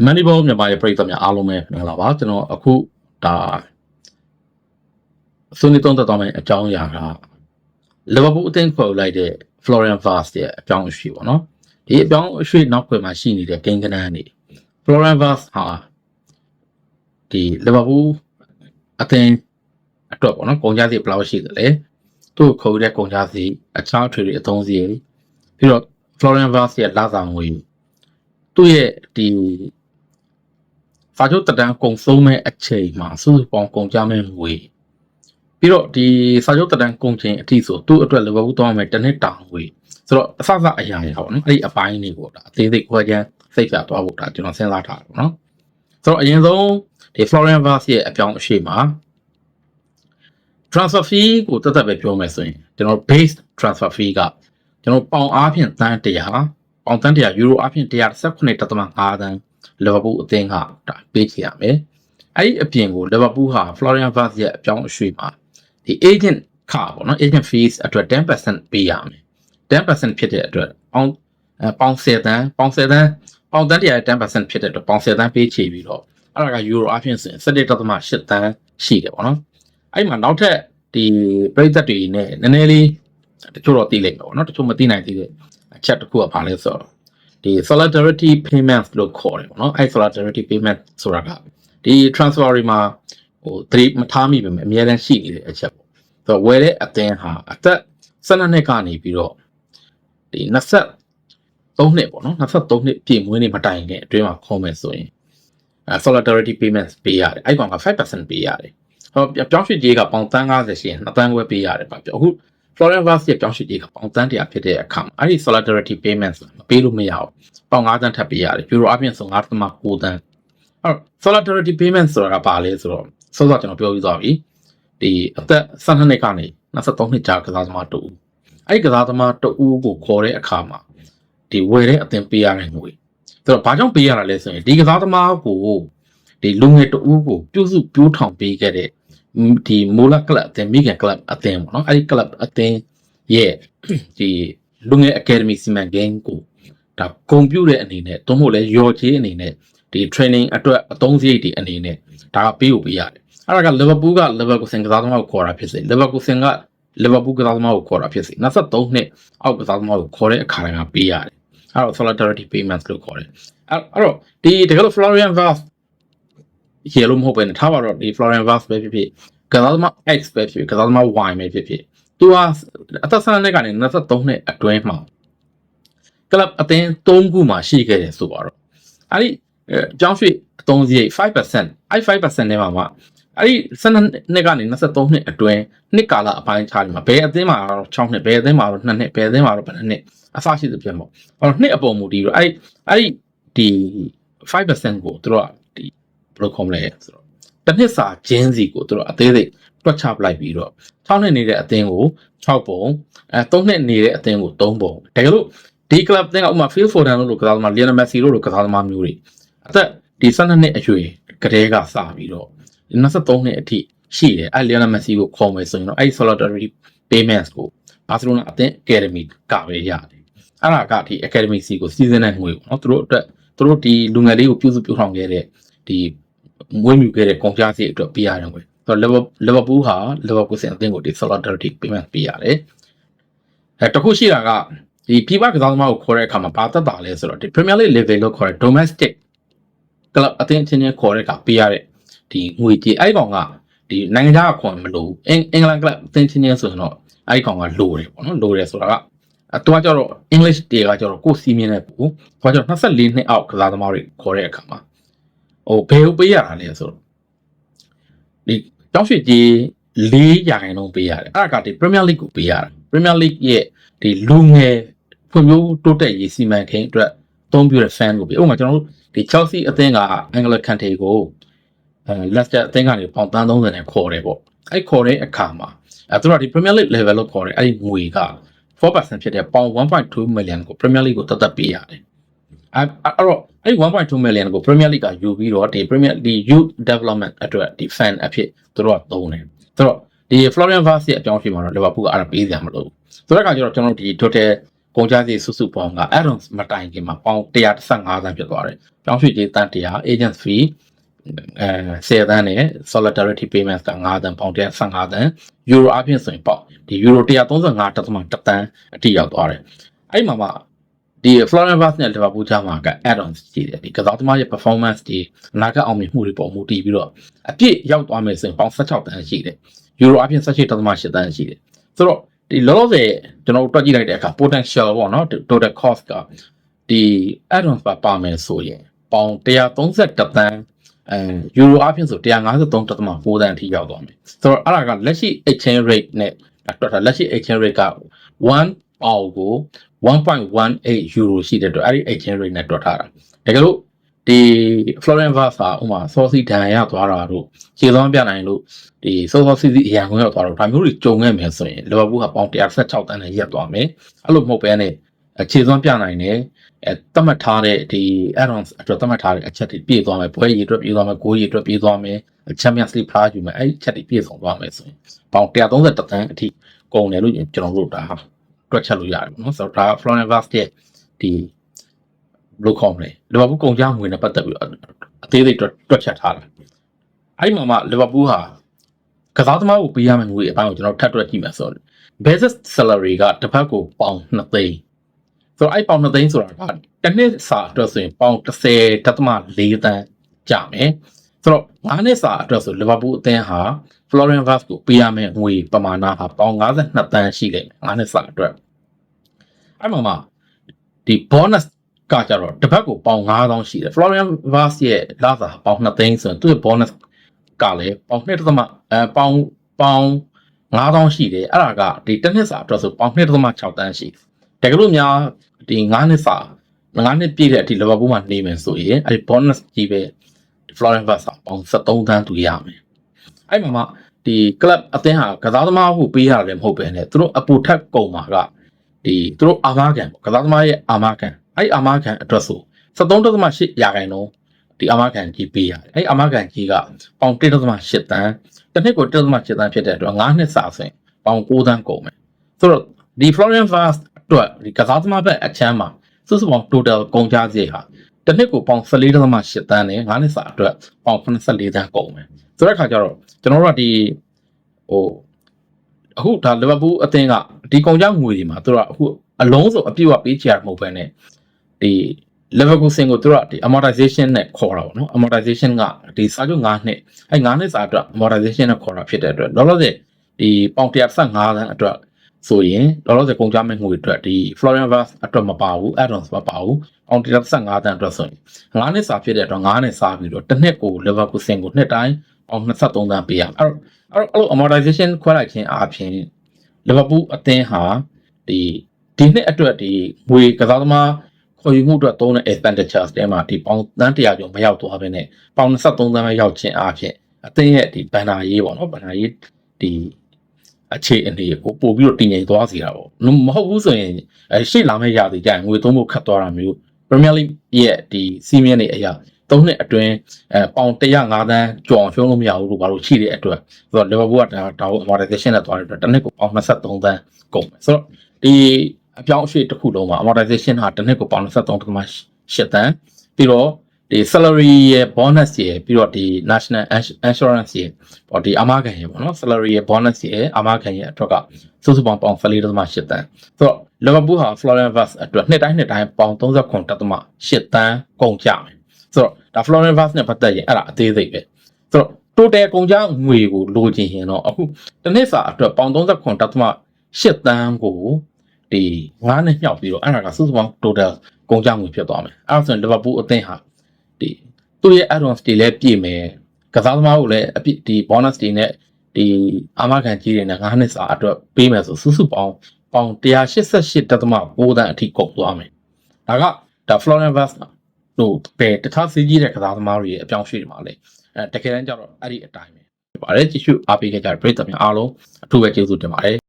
Moneyball မြန်မာရဲ့ပရိသတ်များအားလုံးပဲမင်္ဂလာပါကျွန်တော်အခုဒါဆွေးနွေးသုံးသပ်သွားမယ့်အကြောင်းအရာက Liverpool အသင်းခေါ်လိုက်တဲ့ Florian Vaz ရဲ့အကြောင်းအရှိပေါ့နော်ဒီအကြောင်းအရှိနောက်ွယ်မှာရှိနေတဲ့ကိန်းကနန်းနေ Florian Vaz ဟာဒီ Liverpool အသင်းအတွက်ပေါ့နော်ကုန်ကြစည်ဘယ်လောက်ရှိသလဲသူ့ကိုခေါ်တဲ့ကုန်ကြစည်အခြားထွေတွေအသုံးစရိတ်ပြီးတော့ Florian Vaz ရဲ့လစာငွေသူ့ရဲ့ဒီ စာချုပ်တက်တန်းကုံဆုံးမဲ့အချိန်မှာစုစုပေါင်းကုန်ကြမဲ့ငွေပြီးတော့ဒီစာချုပ်တက်တန်းကုံချင်းအထိဆိုသူ့အတွက်လည်းဘဘူးသွားမယ်တစ်နှစ်တောင်ငွေဆိုတော့အစစအရာရပါတော့အဲ့ဒီအပိုင်းလေးကိုဒါအသေးစိတ်ခွဲချမ်းစိတ်ဖြာသွားဖို့ဒါကျွန်တော်စဉ်းစားထားတယ်ပေါ့နော်ဆိုတော့အရင်ဆုံးဒီ Florian Vaz ရဲ့အပြောင်းအရွှေ့မှာ transfer fee ကိုတက်တက်ပဲပြောမယ်ဆိုရင်ကျွန်တော် base transfer fee ကကျွန်တော်ပေါင်အားဖြင့်တန်း100ပေါင်တန်း100ယူရိုအားဖြင့်118.5တန်း လီဗာပူးအသင်းကဒါပေးချင်ရမယ်။အဲ့ဒီအပြင်ကိုလီဗာပူးဟာ Florian Vaz ရဲ့အပြောင်းအရွှေ့မှာဒီ agent ခါပေါ့နော် agent fees အတွက်10%ပေးရမယ်။10%ဖြစ်တဲ့အတွက်ပေါင်အဲပေါင်10တန်းပေါင်10တန်းပေါင်တန်းတရား10%ဖြစ်တဲ့အတွက်ပေါင်10တန်းပေးချေပြီးတော့အဲ့ဒါကယူရိုအဖြစ်ဆိုရင်17.8တန်းရှိတယ်ပေါ့နော်။အဲ့ဒီမှာနောက်ထပ်ဒီပြည်သက်တွေနဲ့နည်းနည်းလေးတချို့တော့သိလိမ့်မယ်ပေါ့နော်တချို့မသိနိုင်သေးတဲ့အချက်တစ်ခုကဘာလဲဆိုတော့ ဒီ solidarity payments လို့ခေါ်တယ်ပေါ့နော်အဲ solidarity payment ဆိုတာကဒီ transfer တွေမှာဟိုသတိမထားမိပဲအများတန်းရှိနေတဲ့အချက်ပေါ့ဆိုတော့ဝယ်တဲ့အသင်းဟာအသက်12နှစ်ကနေပြီးတော့ဒီ23နှစ်ပေါ့နော်23နှစ်ပြည့်မွေးနေ့မတိုင်ခင်အတွင်းမှာခေါ်မယ်ဆိုရင်အဲ solidarity payments ပေးရတယ်အဲ့ကောင်က5%ပေးရတယ်ဟောပြောင်းရွှေ့ကြေးကပေါင်350ရှိရင်2တန်းခွဲပေးရတယ်ပါပြောအခု Florian Vaz ရဲ့ပြောင်းရွှေ့ကြေးကပေါင်တန်းတရာဖြစ်တဲ့အခါမှာအဲ့ဒီ solidarity payments မပေးလို့မရဘူးပေါင်9တန်းထပ်ပေးရတယ်ယူရိုအပြင်ဆို9.9တန်းအဲ့တော့ solidarity payments ဆိုတာကဘာလဲဆိုတော့စောစောကျွန်တော်ပြောပြီးသွားပြီဒီအသက်12နှစ်ကနေ23နှစ်ကြာကစားသမားတူအဲ့ဒီကစားသမားတူကိုခေါ်တဲ့အခါမှာဒီဝယ်တဲ့အသင်ပေးရတဲ့ငွေဆိုတော့ဘာကြောင့်ပေးရတာလဲဆိုရင်ဒီကစားသမားကိုဒီလူငယ်တူကိုပြုစုပြိုးထောင်ပေးခဲ့တဲ့ ဒီမူလကလပ်အသင်းမိခင်ကလပ်အသင်းပေါ့နော်အဲ့ဒီကလပ်အသင်းရဲ့ဒီလူငယ်အကယ်ဒမီစီမံကိန်းကိုဒါဂုံပြူတဲ့အနေနဲ့သို့မဟုတ်လဲရော်ချေးအနေနဲ့ဒီ training အတွက်အသုံးစရိတ်တွေအနေနဲ့ဒါကပေးဖို့ပေးရတယ်အဲ့ဒါကလီဗာပူးကလီဗာပူးဆင်ကစားသမားကိုခေါ်တာဖြစ်စေလီဗာပူးဆင်ကလီဗာပူးကစားသမားကိုခေါ်တာဖြစ်စေ23နှစ်အောက်ကစားသမားကိုခေါ်တဲ့အခါတိုင်းမှာပေးရတယ်အဲ့တော့ solidarity payments လို့ခေါ်တယ်အဲ့အဲ့တော့ဒီတကယ်လို့ Florian Vaz ရေလို့မဟုတ်ပဲနဲ့ထားပါတော့ဒီ Florian Vaz ပဲဖြစ်ဖြစ်ကစားသမား X ပဲဖြစ်ဖြစ်ကစားသမား Y ပဲဖြစ်ဖြစ်သူဟာအသက်12နှစ်ကနေ23နှစ်အတွင်းမှာကလပ်အသင်း3ခုမှာရှိခဲ့တယ်ဆိုပါတော့အဲ့ဒီအကြောင်းရွှေ့အသုံးစရိတ်5%အဲ့5%နဲ့မှာမှအဲ့ဒီ12နှစ်ကနေ23နှစ်အတွင်းနှစ်ကာလအပိုင်းခြားတယ်မှာဘယ်အသင်းမှာတော့6နှစ်ဘယ်အသင်းမှာတော့2နှစ်ဘယ်အသင်းမှာတော့ဘယ်နှစ်အစရှိသဖြင့်ပေါ့အဲ့တော့နှစ်အပေါ်မူတည်ပြီးတော့အဲ့အဲ့ဒီဒီ5%ကိုသူတို့ကဒီ ဘယ်လိုခေါ်မလဲဆိုတော့တစ်နှစ်စာဂျင်းစီကိုသူတို့အသေးစိတ်တွက်ချပလိုက်ပြီးတော့6နှစ်နေတဲ့အသင်းကို6ပုံအဲ3နှစ်နေတဲ့အသင်းကို3ပုံတကယ်လို့ဒီ club အသင်းကဥပမာ Phil Foden လို့ကစားသမား Lionel Messi လို့ကစားသမားမျိုးတွေအသက်ဒီ12နှစ်အရွယ်ကတည်းကစပြီးတော့23နှစ်အထိရှိတယ်အဲ Lionel Messi ကိုခေါ်မယ်ဆိုရင်တော့အဲ solidarity payments ကို Barcelona အသင်း Academy ကပဲရတယ်အဲ့ဒါကဒီ Academy C ကိုစီစဉ်တဲ့ငွေပေါ့နော်သူတို့အတွက်သူတို့ဒီလူငယ်လေးကိုပြုစုပြုထောင်ခဲ့တဲ့ဒီ မွေးမြူခဲ့တဲ့ကုန်ကြစည်အတွက်ပေးရတယ်ငွေဆိုတော့ Liverpool ဟာ Liverpool စင်အသင်းကိုဒီ solidarity payment ပေးရတယ်အဲတခုရှိတာကဒီပြပကစားသမားကိုခေါ်တဲ့အခါမှာဘာသက်တာလဲဆိုတော့ဒီ Premier League level လို့ခေါ်တဲ့ domestic club အသင်းချင်းချင်းခေါ်တဲ့အခါပေးရတဲ့ဒီငွေကြေးအဲ့ကောင်ကဒီနိုင်ငံခြားအခွန်မလို့အင်အင်္ဂလန် club အသင်းချင်းချင်းဆိုရင်တော့အဲ့ကောင်ကလိုတယ်ပေါ့နော်လိုတယ်ဆိုတာကအတူကကျတော့ English တွေကကျတော့ကိုစီမင်းနဲ့ပူဟောကျတော့24နှစ်အောက်ကစားသမားတွေခေါ်တဲ့အခါမှာ ဟိုဘယ်ဟုတ်ပေးရတာလဲဆိုတော့ဒီတောင်းရွှေကြီး4ရာခိုင်နှုန်းပေးရတယ်အဲ့ဒါကဒီ Premier League ကိုပေးရတာ Premier League ရဲ့ဒီလူငယ်ဖွံ့ဖြိုးတိုးတက်ရေးစီမံကိန်းအတွက်အသုံးပြုတဲ့ fan ကိုပေးဥပမာကျွန်တော်တို့ဒီ Chelsea အသင်းကအင်္ဂလကန်တေကိုအဲ Leicester အသင်းကနေပေါင်တန်း30နဲ့ခေါ်တယ်ပေါ့အဲ့ခေါ်တဲ့အခါမှာအဲသူတို့ကဒီ Premier League level လို့ခေါ်တယ်အဲ့ဒီငွေက4%ဖြစ်တဲ့ပေါင်1.2 million ကို Premier League ကိုတသက်ပေးရတယ် အဲ့အဲ့တော့အဲ့1.2 million ကို Premier League ကယူပြီးတော့ဒီ Premier ဒီ youth development အတွက်ဒီ fan အဖြစ်သူတို့ကသုံးတယ်ဆိုတော့ဒီ Florian Vaz ရဲ့အကြောင်းဖြစ်မှာတော့ Liverpool ကအဲ့ဒါပေးစရာမလိုဘူးဆိုတော့ကကျတော့ကျွန်တော်တို့ဒီ total ကုန်ကျစရိတ်စုစုပေါင်းက add-ons မတိုင်ခင်မှာပေါင်း115သန်းဖြစ်သွားတယ်။ပြောင်းရွှေ့ကြေးတန်း100 agent fee အဲ10သန်းနဲ့ solidarity payments က9သန်းပေါင်း115သန်း euro အပြင်ဆိုရင်ပေါ့ဒီ euro 135.1တန်းအထိရောက်သွားတယ်။အဲ့ဒီမှာမှ ဒီ Florian Vaz နဲ့ Liverpool ကြားမှာက add-ons ရှိတယ်ဒီကစားသမားရဲ့ performance ဒီအနာဂတ်အောင်မြင်မှုတွေပေါ်မူတည်ပြီးတော့အပြည့်ရောက်သွားမယ်ဆိုရင်ပေါင်း16တန်းရှိတယ်။ euro အပြင်18.8တန်းရှိတယ်။ဆိုတော့ဒီလောလောဆယ်ကျွန်တော်တို့တွက်ကြည့်လိုက်တဲ့အခါ potential ပေါ့နော် total cost ကဒီ add-ons ပါပါမယ်ဆိုရင်ပေါင်131တန်းအဲ euro အပြင်ဆို153.9တန်းအထိရောက်သွားမယ်ဆိုတော့အဲ့ဒါကလက်ရှိ exchange rate နဲ့တွက်တာလက်ရှိ exchange rate က1ပေါင်ကို 1.18 euro ရှိတဲ့အတွက်အဲ့ဒီ exchange rate နဲ့တွက်ထားတာတကယ်လို့ဒီ Florian Vaz ဟာဥမာ Saucy ဒဏ်ရသွားတာတို့ခြေသွမ်းပြနိုင်လို့ဒီစောစောစီးစီးအရန်ခွင့်ရောက်သွားတော့ဒါမျိုးတွေကြုံခဲ့မယ်ဆိုရင်လီဗာပူးကပေါင်116တန်းနဲ့ရက်သွားမယ်အဲ့လိုမဟုတ်ဘဲနဲ့အခြေသွမ်းပြနိုင်တယ်အဲသတ်မှတ်ထားတဲ့ဒီ add-ons အတွက်သတ်မှတ်ထားတဲ့အချက်တွေပြည့်သွားမယ်ပွဲရည်အတွက်ပြည့်သွားမယ်ဂိုးရည်အတွက်ပြည့်သွားမယ် Champions League ဖလားယူမယ်အဲ့ဒီချက်တွေပြည့်စုံသွားမယ်ဆိုရင်ပေါင်131တန်းအထိကုန်တယ်လို့ကျွန်တော်တို့ဒါ တွက်ချက်လို့ရတယ်ပေါ့နော်ဆိုတော့ဒါ Florian Vaz ရဲ့ဒီဘယ်လိုခေါ်မလဲလီဗာပူးကုန်ကြငွေနဲ့ပတ်သက်ပြီးတော့အသေးစိတ်တွက်တွက်ချက်ထားတာအဲ့ဒီမှာမှလီဗာပူးဟာကစားသမားကိုပေးရမယ့်ငွေအပိုင်းကိုကျွန်တော်ထပ်တွက်ကြည့်မယ်ဆိုတော့ basic salary ကတစ်ဖက်ကိုပေါင်2သိန်းဆိုတော့အဲ့ပေါင်2သိန်းဆိုတာကတစ်နှစ်စာအတွက်ဆိုရင်ပေါင်30.4တန်းကြမယ်ဆိုတော့9နှစ်စာအတွက်ဆိုလီဗာပူးအသင်းဟာ Florian Vaz ကိုပေးရမယ့်ငွေပမာဏဟာပေါင်52တန်းရှိတယ်9နှစ်စာအတွက် အဲ့မှာမှဒီ bonus ကကြတော့တစ်ပတ်ကိုပေါင်9000ရှိတယ် Florian Vaz ရဲ့လစာပေါင်2သိန်းဆိုရင်သူ့ရဲ့ bonus ကလည်းပေါင်2တသမအဲပေါင်ပေါင်9000ရှိတယ်အဲ့ဒါကဒီတစ်နှစ်စာအတွက်ဆိုပေါင်2တသမ6တန်းရှိတယ်တကယ်လို့များဒီ9နှစ်စာ9နှစ်ပြည့်တဲ့အထိလီဗာပူးမှာနေမယ်ဆိုရင်အဲ့ဒီ bonus ကြီးပဲ Florian Vaz ပေါင်73တန်းသူရမယ်အဲ့မှာမှဒီ club အသင်းဟာကစားသမားဟုပေးရတယ်မဟုတ်ပဲနဲ့သူတို့အပူထက်ကုန်မှာက ဒီသူတို့အာမခံပေါ့ကစားသမားရဲ့အာမခံအဲ့အာမခံအတွက်ဆို73.8ရာခိုင်နှုန်းဒီအာမခံကြီးပေးရတယ်အဲ့အာမခံကြီးကပေါင်1.8တန်းတစ်နှစ်ကို1.8တန်းဖြစ်တဲ့အတွက်9နှစ်စာဆိုရင်ပေါင်9တန်းကုန်မယ်ဆိုတော့ဒီ Florian Vaz အတွက်ဒီကစားသမားဘက်အချမ်းမှာစုစုပေါင်း total ကုန်ကျစရိတ်ဟာတစ်နှစ်ကိုပေါင်14.8တန်းနဲ့9နှစ်စာအတွက်ပေါင်84တန်းကုန်မယ်ဆိုတဲ့အခါကျတော့ကျွန်တော်တို့ကဒီဟို အခုဒါလီဗာပူးအသင်းကဒီကုန်ကျငွေတွေမှာသူတို့ကအခုအလုံးစုံအပြည့်အဝပေးချရမှာမဟုတ်ဘဲနဲ့ဒီ Leverkusen ကိုသူတို့ကဒီ amortization နဲ့ခေါ်တာပေါ့နော် amortization ကဒီစာချုပ်9နှစ်အဲ9နှစ်စာအတွက် amortization နဲ့ခေါ်တာဖြစ်တဲ့အတွက်လောလောဆယ်ဒီပေါင်115တန်းအတွက် ဆိုရင်လောလောဆယ်ကုန်ကြမဲ့ငွေအတွက်ဒီ Florian Vaz အတွက်မပါဘူး add-ons မပါဘူးပေါင်115တန်းအတွက်ဆိုရင်9နှစ်စာဖြစ်တဲ့အတွက်9နှစ်စာပြီးတော့တစ်နှစ်ကို Leverkusen ကိုနှစ်တိုင်းပေါင်23တန်းပေးရမယ်အဲ့တော့အဲ့လို amortization ခွဲလိုက်ခြင်းအပြင် Liverpool အသင်းဟာဒီဒီနှစ်အတွက်ဒီငွေကစားသမားခေါ်ယူမှုအတွက်သုံးတဲ့ expenditures တဲမှာဒီပေါင်တန်း100ကျော်မရောက်သွားဘဲနဲ့ပေါင်23တန်းပဲရောက်ခြင်းအပြင်အသင်းရဲ့ဒီဘန်နာရေးပေါ့နော်ဘန်နာရေးဒီ အခြေအနေကိုပို့ပြီးတော့တည်ငြိမ်သွားစေတာပေါ့မဟုတ်ဘူးဆိုရင်အဲရှေ့လာမယ့်ရာသီကျရင်ငွေသုံးဖို့ခတ်သွားတာမျိုး Premier League ရဲ့ဒီစီးမင်းတွေအရာသုံးနှစ်အတွင်းအဲပေါင်105တန်းကျော်အောင်ရှုံးလို့မရဘူးလို့ဘာလို့ရှိတဲ့အတွက်ဆိုတော့ Liverpool ကဒါဒါကို amortization နဲ့သွားတဲ့အတွက်တစ်နှစ်ကိုပေါင်23တန်းကုန်မယ်ဆိုတော့ဒီအပြောင်းအရွှေ့တစ်ခုလုံးမှာ amortization ဟာတစ်နှစ်ကိုပေါင်23.8တန်းပြီးတော့ ဒီ salary ရဲ့ bonus ရဲ့ပြီးတော့ဒီ national insurance ရဲ့ပေါ့ဒီအမခံရဲ့ပေါ့နော် salary ရဲ့ bonus ရဲ့အမခံရဲ့အတွက်ကစုစုပေါင်းပေါင်14.8တန်းဆိုတော့ Liverpool ဟာ Florian Vaz အတွက်နှစ်တိုင်းနှစ်တိုင်းပေါင်39.8တန်းကုန်ကြမယ်ဆိုတော့ဒါ Florian Vaz နဲ့ပတ်သက်ရင်အဲ့ဒါအသေးစိတ်ပဲဆိုတော့ total ကုန်ကြငွေကိုလိုချင်ရင်တော့အခုတစ်နှစ်စာအတွက်ပေါင်39.8တန်းကိုဒီ9နဲ့ညှောက်ပြီးတော့အဲ့ဒါကစုစုပေါင်း total ကုန်ကြငွေဖြစ်သွားမယ်အဲ့ဒါဆိုရင် Liverpool အသင်းဟာ ဒီသူ့ရဲ့ add-ons တွေလည်းပြည့်မယ်ကစားသမားကိုလည်းအပြည့်ဒီ bonus တွေနဲ့ဒီအာမခံကြီးတွေနဲ့9နှစ်စာအတွက်ပေးမယ်ဆိုစုစုပေါင်းပေါင်188.9တန်းအထိကုန်သွားမယ်ဒါကဒါ Florian Vaz တို့ပဲတခြားစီးကြီးတဲ့ကစားသမားတွေရဲ့အပြောင်းရွှေ့တွေမှာလေအဲတကယ်တမ်းကျတော့အဲ့ဒီအတိုင်းပဲဖြစ်ပါတယ်ကြည့်ရှုအားပေးခဲ့ကြတဲ့ပရိသတ်များအားလုံးအထူးပဲကျေးဇူးတင်ပါတယ်